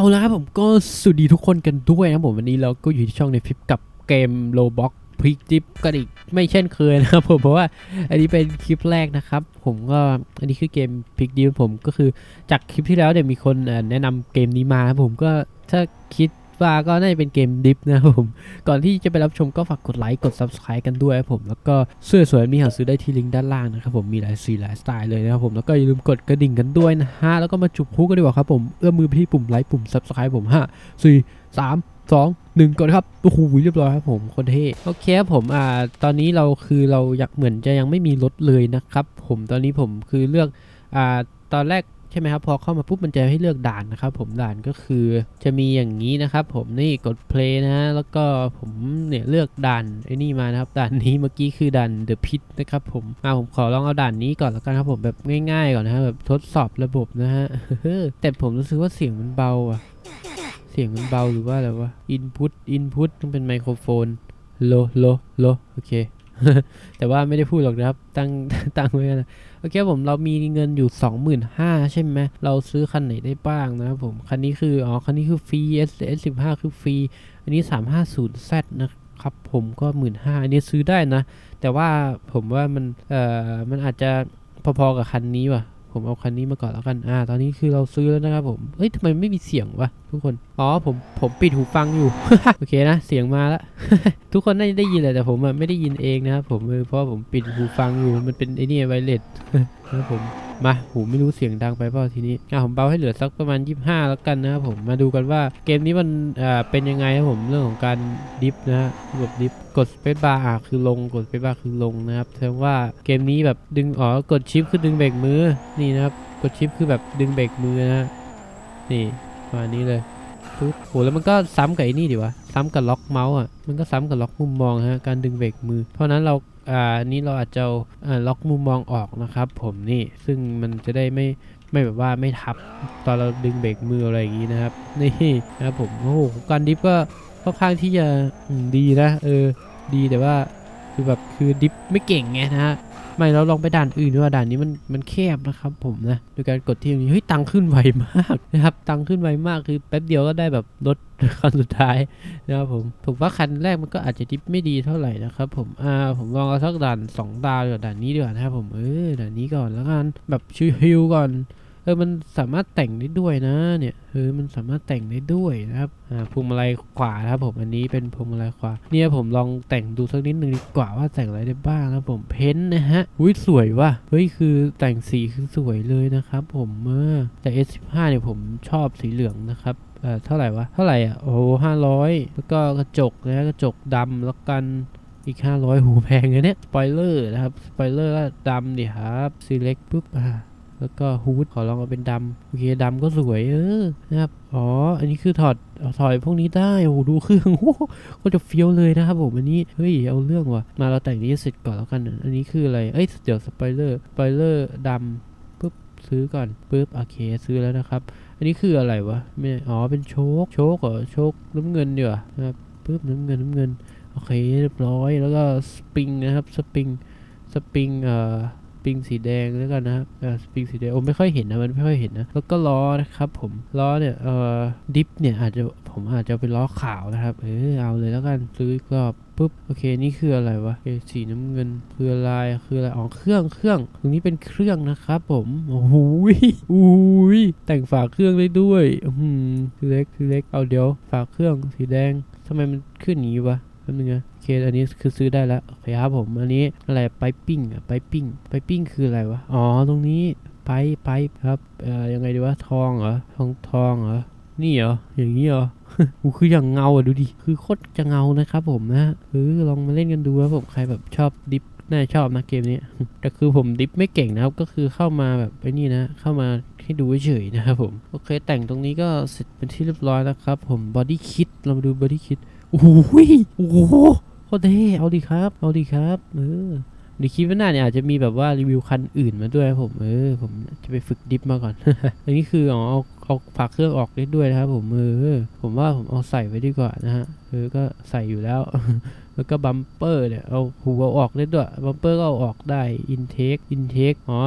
เอาละครับผมก็สวัสดีทุกคนกันด้วยนะผมวันนี้เราก็อยู่ที่ช่องในฟิปกับเกมโลบ็อกพริกดิฟกันอีกไม่เช่นเคยนะครับผมเพราะว่าอันนี้เป็นคลิปแรกนะครับ ผมก็อันนี้คือเกมพริกดิฟผมก็คือจากคลิปที่แล้วเนี่ยมีคนแนะนำเกมนี้มาครับผมก็ถ้าคิด ว่าก็น่าจะเป็นเกมดิฟนะครับผม ก่อนที่จะไปรับชมก็ฝากกดไลค์กด subscribe กันด้วยครับผม แล้วก็เสื้อสวยมีหาซื้อได้ที่ลิงก์ด้านล่างนะครับผมมีหลายสีหลายสไตล์เลยนะครับผมแล้วก็อย่าลืมกดกระดิ่งกันด้วยนะฮะแล้วก็มาจุบพุกันดีกว่าครับผมเอื้อมมือไปที่ปุ่มไลค์ปุ่ม subscribe ผมห้าสี่สามสองหนึ่งกดครับโอ้โหเรียบร้อยครับผมคนเท่โอเคครับผมอ่าตอนนี้เราคือเราอยากเหมือนจะยังไม่มีรถเลยนะครับผมตอนนี้ผมคือเลือกอ่าตอนแรก ใช่ไหมครับพอเข้ามาปุ๊บมันจะให้เลือกด่านนะครับ ผมด่านก็คือจะมีอย่างนี้นะครับ ผมนี่กด play นะ แล้วก็ผมเนี่ยเลือกด่านไอ้นี่มานะครับด่านนี้เมื่อกี้คือด่าน the pit นะครับผมมาผมขอลองเอาด่านนี้ก่อนแล้วกันครับผมแบบง่ายๆก่อนนะฮะแบบทดสอบระบบนะฮะแต่ผมรู้สึกว่าเสียงมันเบาอะเสียงมันเบาหรือว่าอะไรวะ input input ต้องเป็นไมโครโฟนโลโลโลโอเคแต่ว่าไม่ได้พูดหรอกนะครับ ตั้งตั้งไว้กันนะ โอเคผมเรามีเงินอยู่ 25,000 ใช่ไหมเราซื้อคันไหนได้บ้างนะครับผม คันนี้คือ อ๋อ คันนี้คือฟรี S S 15 คือฟรี อันนี้ 350 Z นะครับผมก็ 15,000 อันนี้ซื้อได้นะ แต่ว่าผมว่ามัน เอ่อ มันอาจจะพอๆกับคันนี้ว่ะ ผมเอาคันนี้มาก่อนแล้วกัน อ่า ตอนนี้คือเราซื้อแล้วนะครับผม เอ้ยทำไมไม่มีเสียงวะทุกคน อ๋อ ผม ผมปิดหูฟังอยู่ โอเคนะ เสียงมาแล้วทุกคนน่าจะได้ยินแหละแต่ผมอะไม่ได้ยินเองนะครับผมเออเพราะผมปิดหูฟังอยู่ มันเป็นไอ้นี่ไวเลส นะครับผมมาหูไม่รู้เสียงดังไปเปล่าทีนี้อะผมเบาให้เหลือสักประมาณ 25 แล้วกันนะครับผมมาดูกันว่าเกมนี้มันอ่าเป็นยังไงครับผมเรื่องของการดิฟนะฮะระบบดิฟกดสเปซบาร์อะคือลงกดสเปซบาร์คือลงนะครับแสดงว่าเกมนี้แบบดึงอ๋อกดชิปคือดึงเบรกมือนี่นะครับกดชิปคือแบบดึงเบรกมือนะฮะนี่ประมาณนี้เลยปุ๊บโหแล้วมันก็ซ้ำกับไอ้นี่ดิวะซ้ำกับล็อกเมาส์อะมันก็ซ้ำกับล็อกมุมมองฮะการดึงเบรกมือ เพราะนั้นเราอ่าอันนี้เราอาจจะล็อกมุมมองออกนะครับ ผมนี่ซึ่งมันจะได้ไม่ไม่แบบว่าไม่ทับตอนเราดึงเบรกมืออะไรอย่างนี้นะครับ นี่นะครับผมโอ้โหการดิฟก็ค่อนข้างที่จะดีนะ เออ ดีแต่ว่าคือแบบคือดิฟไม่เก่งไงนะฮะ ไม่เราลองไปด่านอื่นดูว่าด่านนี้มันมันแคบนะครับผมนะโดยการกดที่ตรงนี้เฮ้ยตังค์ขึ้นไวมากนะครับตังค์ขึ้นไวมากคือแป๊บเดียวก็ได้แบบรถคันสุดท้ายนะครับผมผมว่าคันแรกมันก็อาจจะดิฟไม่ดีเท่าไหร่นะครับผมอ่าผมลองเอาสักด่านสองดาวด่าด่านนี้ดีกว่านะครับผมเออด่านนี้ก่อนแล้วกันแบบชิวๆก่อน ออมันสามารถแต่งได้ด้วยนะเนี่ยเออมันสามารถแต่งได้ด้วยนะครับอ่าพวงมาลัยขวานะครับผมอันนี้เป็นพวงมาลัยขวาเนี่ยผมลองแต่งดูสักนิดนึงดีกว่าว่าแต่งอะไรได้บ้างนะผมเพ้นท์นะฮะอุ้ยสวยว่ะเฮ้ยคือแต่งสีคือสวยเลยนะครับผมเออแต่ S15 เนี่ยผมชอบสีเหลืองนะครับเอ่อเท่าไหร่วะเท่าไหร่อะโอ้ห้าร้อยแล้วก็กระจกนะกระจกดำแล้วกันอีก 500 หูแพงเลยเนี่ยสปอยเลอร์นะครับสปอยเลอร์ดำดิครับ select ปุ๊บอ่า แล้วก็ฮูดขอลองเอาเป็นดำโอเคดำก็สวยเออนะครับอ๋ออันนี้คือถอดถอดพวกนี้ได้โอ้ดูเครื่องโอ้ก็จะเฟี้ยวเลยนะครับผมอันนี้เฮ้ยเอาเรื่องว่ะมาเราแต่งนี้เสร็จก่อนแล้วกันอันนี้คืออะไรเอ้ยเดี๋ยวสปอยเลอร์สปอยเลอร์ดำปุ๊บซื้อก่อนปุ๊บโอเคซื้อแล้วนะครับอันนี้คืออะไรวะไม่อ๋อเป็นโชคโชคเหรอโชคน้ำเงินเดี๋ยวานะครับปุ๊บน้ำเงินน้ำเงินโอเคเรียบร้อยแล้วก็สปริงนะครับสปริงสปริงเอ่อ ปริงสีแดงแล้วกันนะครับสปริงสีแดงโอ้ไม่ค่อยเห็นนะมันไม่ค่อยเห็นนะแล้วก็ล้อนะครับผมล้อเนี่ยเอ่อดิฟเนี่ยอาจจะผมอาจจะเป็นล้อขาวนะครับเออเอาเลยแล้วกันซื้ออีกรอบปุ๊บโอเคนี่คืออะไรวะเสีน้ำเงินคืออะไรคืออะไรอ๋อเครื่องเครื่องตรงนี้เป็นเครื่องนะครับผมโอ้โหอุ้ยแต่งฝาเครื่องได้ด้วยอืมคือเล็กคือเล็กเอาเดี๋ยวฝาเครื่องสีแดงทำไมมันขึ้นอย่างนี้วะ ป๊บนึงนะโอเคอันนี้คือซื้อได้แล้วโอเคครับผมอันนี้อะไรไปปิ้งอะไปปิ้งไปปิ้งคืออะไรวะอ๋อตรงนี้ไปไปครับเอ่อยังไงดีวะทองเหรอทองทองเหรอนี่เหรออย่างนี้เหรอกูคืออย่างเงาอะดูดิคือโคตรจะเงานะครับผมนะเออลองมาเล่นกันดูครับผมใครแบบชอบดิฟน่าจะชอบนะเกมนี้แต่คือผมดิฟไม่เก่งนะครับก็คือเข้ามาแบบไอ้นี่นะ เข้ามาให้ดูเฉยๆนะครับผมโอเคแต่งตรงนี้ก็เสร็จเป็นที่เรียบร้อยแล้วครับผมบอดี้คิดเรามาดูบอดี้คิด โอ้โหยโอ้โหโคตรเท่เอาดีครับ เอาดีครับ เออในคลิปหน้าเนี่ยอาจจะมีแบบว่ารีวิวคันอื่นมาด้วยครับผมเออผมจะไปฝึกดิฟมาก่อน อันนี้คืออ๋อเอาเอาฝาเครื่องออกได้ด้วยนะครับผมเออผมว่าผมเอาใส่ไว้ดีกว่านะฮะเออก็ใส่อยู่แล้ว แล้วก็บัมเปอร์เนี่ยเอาหัวออกได้ด้วยบัมเปอร์ก็เอาออกได้อินเทคอินเทคอ๋อ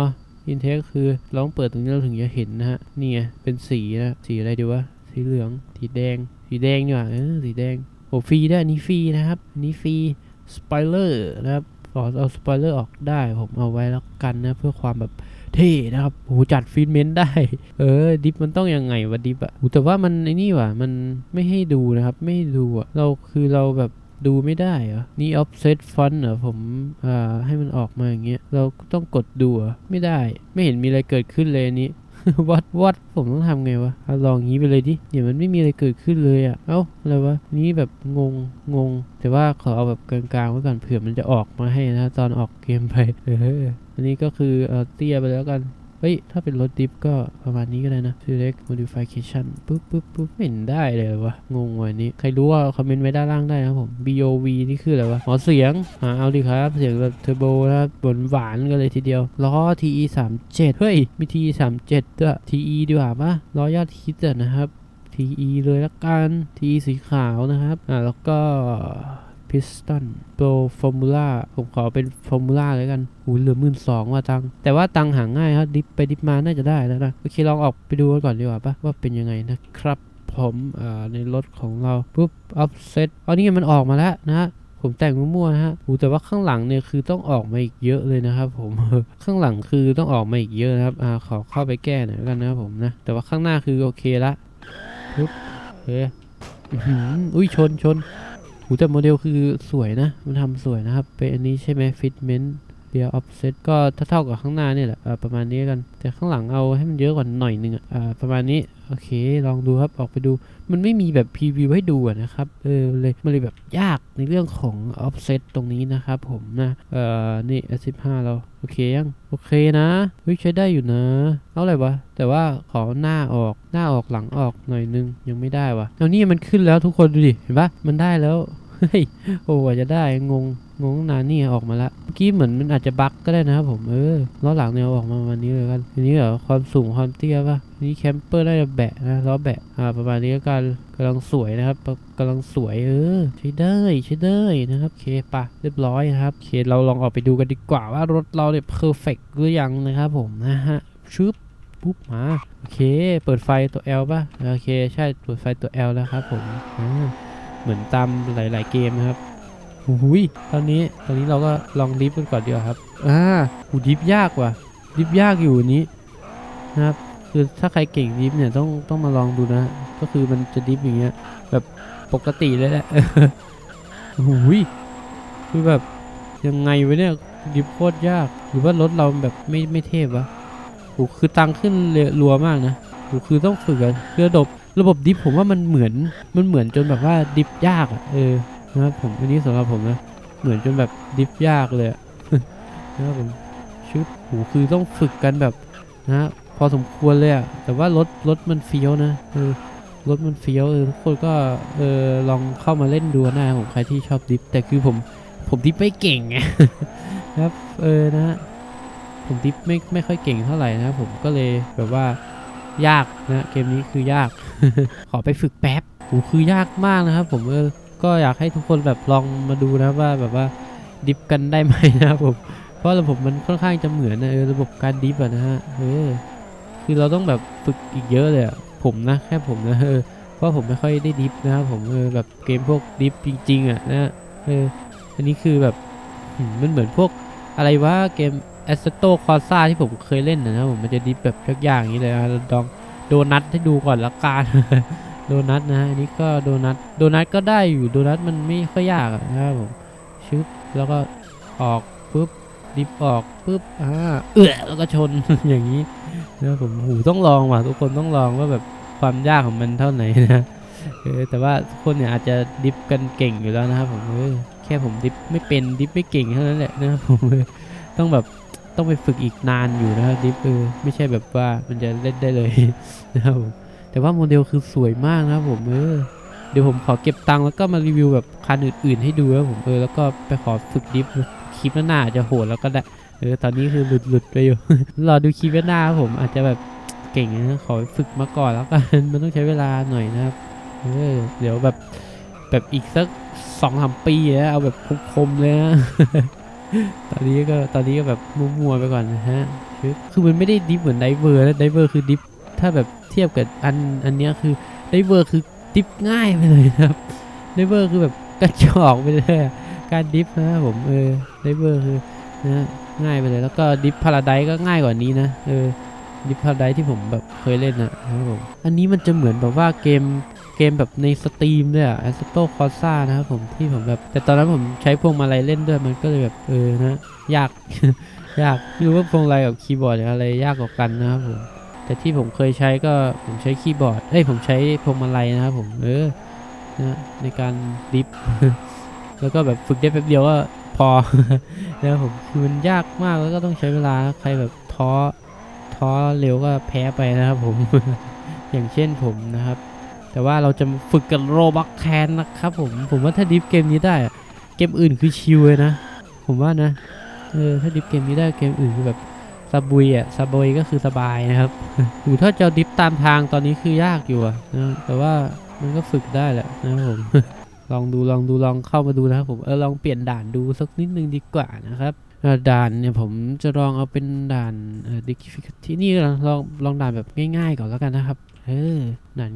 อินเทคคือเราต้องเปิดตรงนี้เราถึงจะเห็นนะฮะนี่ไงเป็นสีนะสีอะไรดีวะสีเหลืองสีแดง สีแดงดีกว่าเออสีแดง โอ้ฟรีด้วยนนี้ฟรีนะครับนนี้ฟรีสปอยเลอร์นะครับขอเอาสปอยเลอร์ออกได้ผมเอาไว้แล้วกันนะเพื่อความแบบเท่นะครับโหจัดฟีดเมนต์ได้ เออ ดิฟมันต้องยังไงวะดิฟอะแต่ว่ามันไอ้นี่ว่ะมันไม่ให้ดูนะครับ ไม่ดูอะเราคือเราแบบดูไม่ได้เหรอ นี่ offset font เหรอผมอ่าให้มันออกมาอย่างเงี้ย เราต้องกดดูเหรอไม่ได้ ไม่เห็นมีอะไรเกิดขึ้นเลยนี้ วัดวัดผมต้องทำไงวะเอาลองงี้ไปเลยดิเดี๋ยวมันไม่มีอะไรเกิดขึ้นเลยอะ่ะ เอ้าอะไรวะ นี้แบบงงงง แต่ว่าขอเอาแบบกลางๆไว้ก่อนเผื่อมันจะออกมาให้นะ ตอนออกเกมไป เอออันนี้ก็คือเออเตี้ยไปแล้วกัน เฮ้ย ถ้าเป็นรถดิฟก็ประมาณนี้ก็ได้นะ select modification ปุ๊บปุ๊บปุ๊บไม่เห็นได้เลยวะงงวันนี้ ใครรู้ว่าคอมเมนต์ไว้ด้านล่างได้นะผม BOV นี่คืออะไรวะอ๋อเสียงอ่าเอาดิครับ เสียงแบบเทอร์โบนะครับหวานหวานกันเลยทีเดียว ล้อ TE 3 7เฮ้ย มี TE 3 7ด้วย TE ดีกว่าปะล้อยอดฮิตอะนะครับ TE เลยละกัน TE สีขาวนะครับ อ่า แล้วก็ Piston Pro Formula ผมขอเป็น Formula เลยกันหูเหลือหมื่นสองว่าตัง แต่ว่าตังหาง่ายครับ ดิฟไปดิฟมาน่าจะได้แล้วนะ โอเค ลองออกไปดูก่อนดีกว่าปะว่าเป็นยังไงนะครับ ผมอ่าในรถของเรา ปุ๊บ offset อ๋อนี่มันออกมาแล้วนะผมแต่งมั่วๆนะฮะโอ้แต่ว่าข้างหลังเนี่ยคือต้องออกมาอีกเยอะเลยนะครับ ผม ข้างหลังคือต้องออกมาอีกเยอะนะครับ อ่า ขอเข้าไปแก้หน่อยกันนะครับผมนะ แต่ว่าข้างหน้าคือโอเคละปุ๊บเคอื้อหืออุ้ยชนชน หูแต่โมเดลคือสวยนะ มันทำสวยนะครับ เป็นอันนี้ใช่ไหมฟิตเมนต์เรียออฟเซตก็เท่าๆกับข้างหน้านี่แหละประมาณนี้กัน แต่ข้างหลังเอาให้มันเยอะกว่าหน่อยนึงอะอ่าประมาณนี้ อเค ลองดูครับออกไปดู มันไม่มีแบบพรีวิวให้ดูอะนะครับ เออเลยมันเลยแบบยากในเรื่องของ offset ตรงนี้นะครับผมนะ เอ่อ นี่ S15 เรา โอเคยัง โอเคนะเฮ้ยใช้ได้อยู่นะ เอาอะไรวะ แต่ว่าขอหน้าออกหน้าออกหลังออกหน่อยนึงยังไม่ได้วะเอานี่มันขึ้นแล้วทุกคนดูดิ เห็นปะมันได้แล้วเฮ้ยโอ้จะได้งง งงนานนี่ออกมาละเมื่อกี้เหมือนมันอาจจะบั๊กก็ได้นะครับผมเออล้อหลังเนี่ยออกมาประมาณนี้เลยกันอันนี้เหรอความสูงความเตี้ยป่ะนนี้แคมเปอร์น่าจะแบะนะล้อแบะอ่าประมาณนี้ก็การกำลังสวยนะครับกำลังสวยเออใช้ได้ใช้ได้นะครับโอเคปะเรียบร้อยนะครับโอเคเราลองออกไปดูกันดีกว่าว่ารถเราเนี่ยเพอร์เฟกหรือยังนะครับผมนะฮะชึบปุ๊บมาโอเค เปิดไฟตัว L ป่ะโอเค ใช่เปิดไฟตัว L แล้วครับผมอ่าเหมือนตามหลาย ๆ เกมนะครับ หูยตอนนี้ตอนนี้เราก็ลองดิฟกันก่อนดีกว่าครับอ่าหูดิฟยากว่ะดิฟยากอยู่อันนี้นะครับคือถ้าใครเก่งดิฟเนี่ยต้องต้องมาลองดูนะ ก็คือมันจะดิฟอย่างเงี้ยแบบปกติเลยแหละหูยคือแบบยังไงวะเนี่ยดิฟโคตรยากหรือว่ารถเราแบบไม่ไม่เทพวะโหคือตังขึ้นเรรัวมากนะโหคือต้องฝึกกันคือระบบระบบดิฟผมว่ามันเหมือนมันเหมือนจนแบบว่าดิฟยากอะเออ นะครับผมอันนี้สำหรับผมนะ เหมือนจนแบบดิฟยากเลยนะครับผมชุดโหคือต้องฝึกกันแบบนะพอสมควรเลยอะแต่ว่ารถรถมันเฟี้ยวนะเออรถมันเฟี้ยวเออทุกคนก็เออลองเข้ามาเล่นดูนะผมใครที่ชอบดิฟแต่คือผมผมดิฟไม่เก่งไงครับเออนะ ผมดิฟไม่ไม่ค่อยเก่งเท่าไหร่นะครับผมก็เลยแบบว่ายากนะเกมนี้คือยาก ขอไปฝึกแป๊บโอ้คือยากมากนะครับผมเออ ก็อยากให้ทุกคนแบบลองมาดูนะว่าแบบว่าดิฟกันได้ไหมนะครับผมเพราะระบบมันค่อนข้างจะเหมือนนะเออระบบการดิฟอะนะฮะเออคือเราต้องแบบฝึกอีกเยอะเลยอะผมนะแค่ผมนะเออเพราะผมไม่ค่อยได้ดิฟนะครับผมเออแบบเกมพวกดิฟจริงๆอะนะเอออันนี้คือแบบมันเหมือนพวกอะไรวะเกมแอสโตคอซ่าที่ผมเคยเล่นนะนะผมมันจะดิฟแบบยากๆอย่างนี้เลยนะลองโดนัทให้ดูก่อนละกัน โดนัทนะอันนี้ก็โดนัทโดนัทก็ได้อยู่โดนัทมันไม่ค่อยยากอะนะครับผมชึบแล้วก็ออกปุ๊บดิฟออกปุ๊บอ่าเอื้อแล้วก็ชนอย่างนี้นะครับผมหูต้องลองว่ะทุกคนต้องลองว่าแบบความยากของมันเท่าไหนนะเออแต่ว่าทุกคนเนี่ยอาจจะดิฟกันเก่งอยู่แล้วนะครับผมเออแค่ผมดิฟไม่เป็นดิฟไม่เก่งเท่านั้นแหละนะครับผมเออต้องแบบต้องไปฝึกอีกนานอยู่นะครับดิฟเออไม่ใช่แบบว่ามันจะเล่นได้เลยนะครับผม แต่ว่าโมเดลคือสวยมากนะครับผมเออเดี๋ยวผมขอเก็บตังค์แล้วก็มารีวิวแบบคันอื่นๆให้ดูนะผมเออแล้วก็ไปขอฝึกดิฟคลิปหน้าอาจจะโหดแล้วก็ได้เออตอนนี้คือหลุดหลุดไปอยู่รอดูคลิปหน้าครับผมอาจจะแบบเก่งนะขอฝึกมาก่อนแล้วกันมันต้องใช้เวลาหน่อยนะครับเออเดี๋ยวแบบแบบอีกสักสองสามปีนะเอาแบบคมๆเลยนะตอนนี้ก็ตอนนี้ก็แบบมัวๆไปก่อนนะฮะคือมันไม่ได้ดิฟเหมือนไดเวอร์นะไดเวอร์คือดิฟถ้าแบบ เทียบกับอันอันเนี้ยคือไดเวอร์คือดิฟง่ายไปเลยครับไดเวอร์คือแบบกระจอกไปเลยการดิฟนะครับผมเออไดเวอร์คือนะง่ายไปเลยแล้วก็ดิฟพาราไดก็ง่ายกว่านี้นะเออดิฟพาราไดที่ผมแบบเคยเล่นนะครับผมอันนี้มันจะเหมือนแบบว่าเกมเกมแบบในสตรีมด้วยอะ a s t o c o r s a นะครับผมที่ผมแบบ แต่ตอนนั้นผมใช้พวงมาลัยเล่นด้วยมันก็เลยแบบเออนะยากยากไม่รู้ว่าพวงมาลัยกับคีย์บอร์ดอะไรยากกว่ากันนะครับผม แต่ที่ผมเคยใช้ก็ผมใช้คีย์บอร์ดเอ้ยผมใช้พวงมาลัยนะครับผมเออนะในการดิฟแล้วก็แบบฝึกได้แป๊บเดียวก็พอนะครับผมคือมันยากมากแล้วก็ต้องใช้เวลาใครแบบท้อท้อเร็วก็แพ้ไปนะครับผมอย่างเช่นผมนะครับ แต่ว่าเราจะฝึกกับโรบักแคนนะครับผมผมว่าถ้าดิฟเกมนี้ได้เกมอื่นคือชิลเลยนะ ผมว่านะเออถ้าดิฟเกมนี้ได้เกมอื่นคือแบบ ซาบุยอะซาบุยก็คือสบายนะครับหรือถ้าจะดิฟตามทางตอนนี้คือยากอยู่นะแต่ว่ามันก็ฝึกได้แหละนะครับผมลองดูลองดูลองเข้ามาดูนะครับผมเออลองเปลี่ยนด่านดูสักนิดนึงดีกว่านะครับด่านเนี่ยผมจะลองเอาเป็นด่านเอ่อ difficulty นี่ลองลองลองด่านแบบง่ายๆก่อนแล้วกันนะครับเออด่าน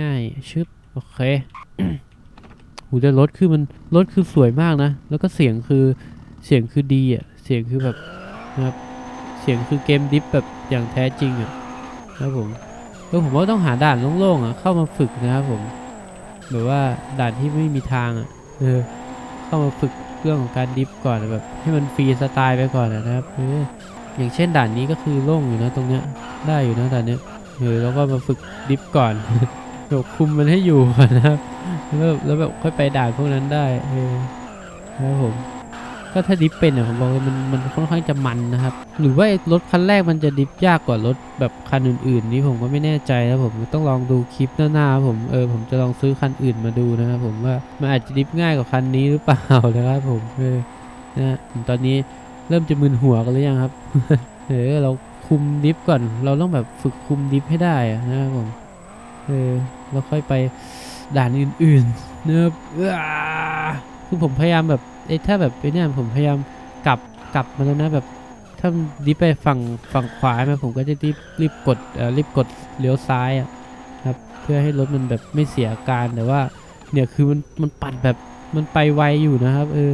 ง่ายๆชึบโอเคหูแต่รถคือมันรถคือสวยมากนะ แล้วก็เสียงคือเสียงคือดีอะเสียงคือแบบนะครับ สียงคือเกมดิฟแบบอย่างแท้จริงอะครับผมแล้วผมว่าต้องหาด่านโล่งๆอะเข้ามาฝึกนะครับผมแบบว่าด่านที่ไม่มีทางอะเออเข้ามาฝึกเรื่องของการดิฟก่อนแบบให้มันฟรีสไตล์ไปก่อนอะนะครับเอออย่างเช่นด่านนี้ก็คือโล่งอยู่นะตรงเนี้ยได้อยู่นะด่านเนี้ยเออแล้วก็มาฝึกดิฟก่อนแบบคุมมันให้อยู่ก่อนนะครับแล้วแล้วแบบค่อยไปด่านพวกนั้นได้เออครับผม ก็ถ้าดิฟเป็นอะผมบอกเลยมันมันค่อนข้างจะมันนะครับ หรือว่ารถคันแรกมันจะดิฟยากกว่ารถแบบคันอื่น ๆ นี้ผมก็ไม่แน่ใจนะผมต้องลองดูคลิปหน้าๆผมเออผมจะลองซื้อคันอื่นมาดูนะครับผมว่ามันอาจจะดิฟง่ายกว่าคันนี้หรือเปล่านะครับผมเออนะผมตอนนี้เริ่มจะมึนหัวกันหรือยังครับเออเราคุมดิฟก่อน เราต้องแบบฝึกคุมดิฟให้ได้นะครับผมเออแล้วค่อยไปด่านอื่นๆนะครับเอ้อคือผมพยายามแบบ เอ้ถ้าแบบไอ้เนี่ยผมพยายามกลับกลับมาแล้วนะแบบถ้าดิฟไปฝั่งฝั่งขวาไหมผมก็จะรีบรีบกดเอ่อรีบกดเลี้ยวซ้ายอะครับเพื่อให้รถมันแบบไม่เสียการแต่ว่าเนี่ยคือมันมันปัดแบบมันไปไวอยู่นะครับเออ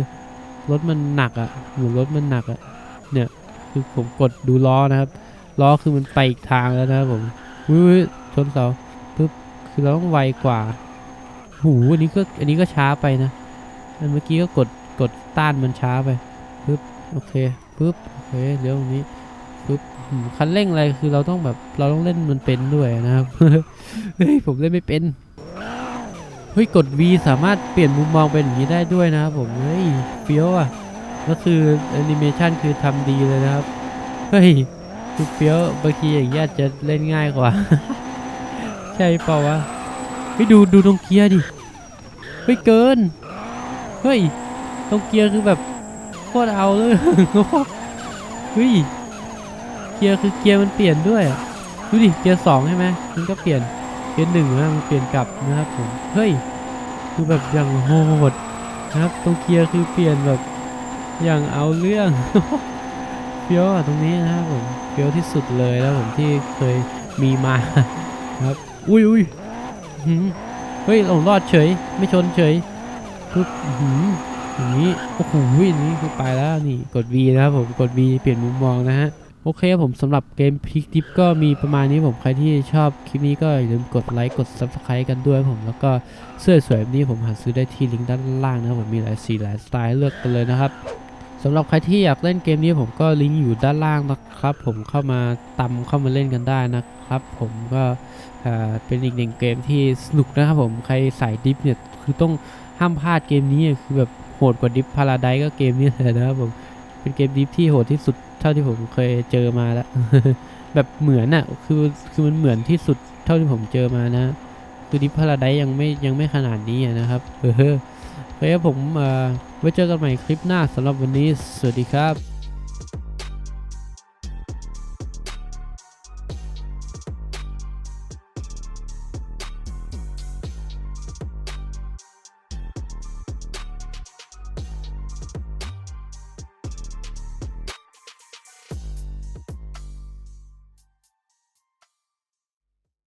รถมันหนักอะหมือรถมันหนักอะเนี่ยคือผมกดดูล้อนะครับล้อคือมันไปอีกทางแล้วนะครับผมอุ้ยชนเสาปึ๊บคือเราต้องไวกว่าหูอันนี้ก็อันนี้ก็ช้าไปนะอันเมื่อกี้ก็กด ต้านมันช้าไปปึ๊บโอเคปึ๊บโอเคเดี๋ยวตรงนี้ปึ๊บคันเร่งอะไรคือเราต้องแบบเราต้องเล่นมันเป็นด้วยนะครับเฮ้ยผมเล่นไม่เป็นเฮ้ยกด V สามารถเปลี่ยนมุมมองเป็นอย่างนี้ได้ด้วยนะครับผมเฮ้ยเฟี้ยวอะก็คือแอนิเมชันคือทำดีเลยนะครับเฮ้ยคือเฟี้ยวบางทีอย่างเงี้ยจะเล่นง่ายกว่า ใช่เปล่าวะเฮ้ยดูดูตรงเกียร์ดิเฮ้ยเกินเฮ้ย ตรงเกียร์คือแบบโคตรเอาเลยเฮ้ยเกียร์คือเกียร์มันเปลี่ยนด้วยดูดิเกียร์สองใช่ไหมมันก็เปลี่ยนเกียร์หนึ่งนะมันเปลี่ยนกลับนะครับผมเฮ้ยคือแบบอย่างโหดนะครับตรงเกียร์คือเปลี่ยนแบบอย่างเอาเรื่องเฟี้ยวตรงนี้นะครับผมเฟี้ยวที่สุดเลยแล้วผมที่เคยมีมาครับอุ้ยอุ้ยเฮ้ยเรารอดเฉย ไม่ชนเฉยปึ๊บอื้อหือ อย่างนี้โอ้โหอย่างนี้คือไปแล้วนี่กด V นะครับผมกด V เปลี่ยนมุมมองนะฮะโอเคครับผมสำหรับเกมพลิกดิฟก็มีประมาณนี้ผมใครที่ชอบคลิปนี้ก็อย่าลืมกดไลค์กด Subscribe กันด้วยครับผม แล้วก็เสื้อสวยแบบนี้ผมหาซื้อได้ที่ลิงก์ด้านล่างนะผมมีหลายสีหลายสไตล์เลือกกันเลยนะครับสำหรับใครที่อยากเล่นเกมนี้ผมก็ลิงก์อยู่ด้านล่างนะครับ ผมเข้ามาตำเข้ามาเล่นกันได้นะครับ ผมก็อ่าเป็นอีกหนึ่งเกมที่สนุกนะครับผมใครสายดิฟเนี่ยคือต้องห้ามพลาดเกมนี้คือแบบ หดกว่าดิฟพาราไดก็เกมนี้เลยนะครับผมเป็นเกมดิฟที่โหดที่สุดเท่าที่ผมเคยเจอมาแล้วแบบเหมือนอะคือคือมันเหมือนที่สุดเท่าที่ผมเจอมานะ คือดิฟพาราไดยังไม่ยังไม่ขนาดนี้นะครับเออโอเคครับผมไว้เจอกันใหม่คลิปหน้าสำหรับวันนี้ สวัสดีครับ